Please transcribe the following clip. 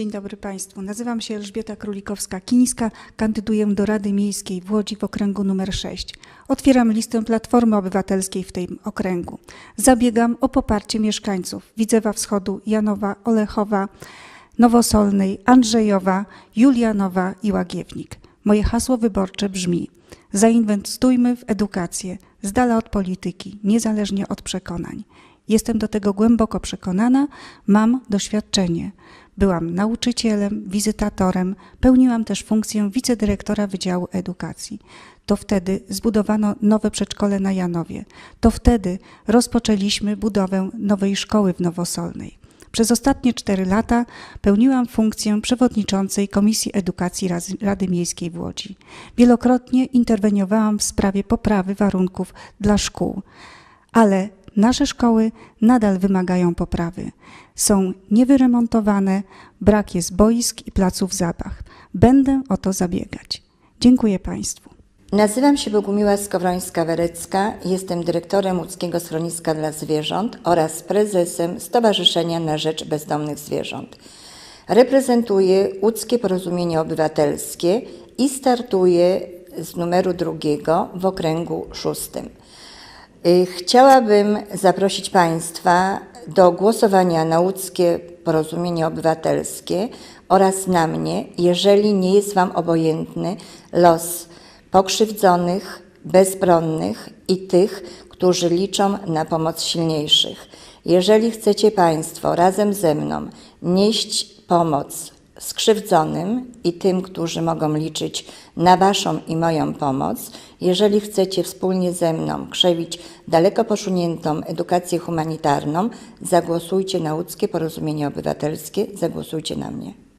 Dzień dobry Państwu. Nazywam się Elżbieta Królikowska-Kińska. Kandyduję do Rady Miejskiej w Łodzi w okręgu numer 6. Otwieram listę Platformy Obywatelskiej w tym okręgu. Zabiegam o poparcie mieszkańców Widzewa Wschodu, Janowa, Olechowa, Nowosolnej, Andrzejowa, Julianowa i Łagiewnik. Moje hasło wyborcze brzmi: Zainwestujmy w edukację, z dala od polityki, niezależnie od przekonań. Jestem do tego głęboko przekonana, mam doświadczenie. Byłam nauczycielem, wizytatorem, pełniłam też funkcję wicedyrektora Wydziału Edukacji. To wtedy zbudowano nowe przedszkole na Janowie. To wtedy rozpoczęliśmy budowę nowej szkoły w Nowosolnej. Przez ostatnie cztery lata pełniłam funkcję przewodniczącej Komisji Edukacji Rady Miejskiej w Łodzi. Wielokrotnie interweniowałam w sprawie poprawy warunków dla szkół, ale nasze szkoły nadal wymagają poprawy. Są niewyremontowane, brak jest boisk i placów zabaw. Będę o to zabiegać. Dziękuję Państwu. Nazywam się Bogumiła Skowrońska-Werecka, jestem dyrektorem Łódzkiego Schroniska dla Zwierząt oraz prezesem Stowarzyszenia na Rzecz Bezdomnych Zwierząt. Reprezentuję Łódzkie Porozumienie Obywatelskie i startuję z numeru drugiego w okręgu szóstym. Y, Chciałabym zaprosić Państwa do głosowania na Łódzkie Porozumienie Obywatelskie oraz na mnie, jeżeli nie jest Wam obojętny los pokrzywdzonych, bezbronnych i tych, którzy liczą na pomoc silniejszych. Jeżeli chcecie Państwo razem ze mną nieść pomoc skrzywdzonym i tym, którzy mogą liczyć na Waszą i moją pomoc, jeżeli chcecie wspólnie ze mną krzewić daleko posuniętą edukację humanitarną, zagłosujcie na Łódzkie Porozumienie Obywatelskie, zagłosujcie na mnie.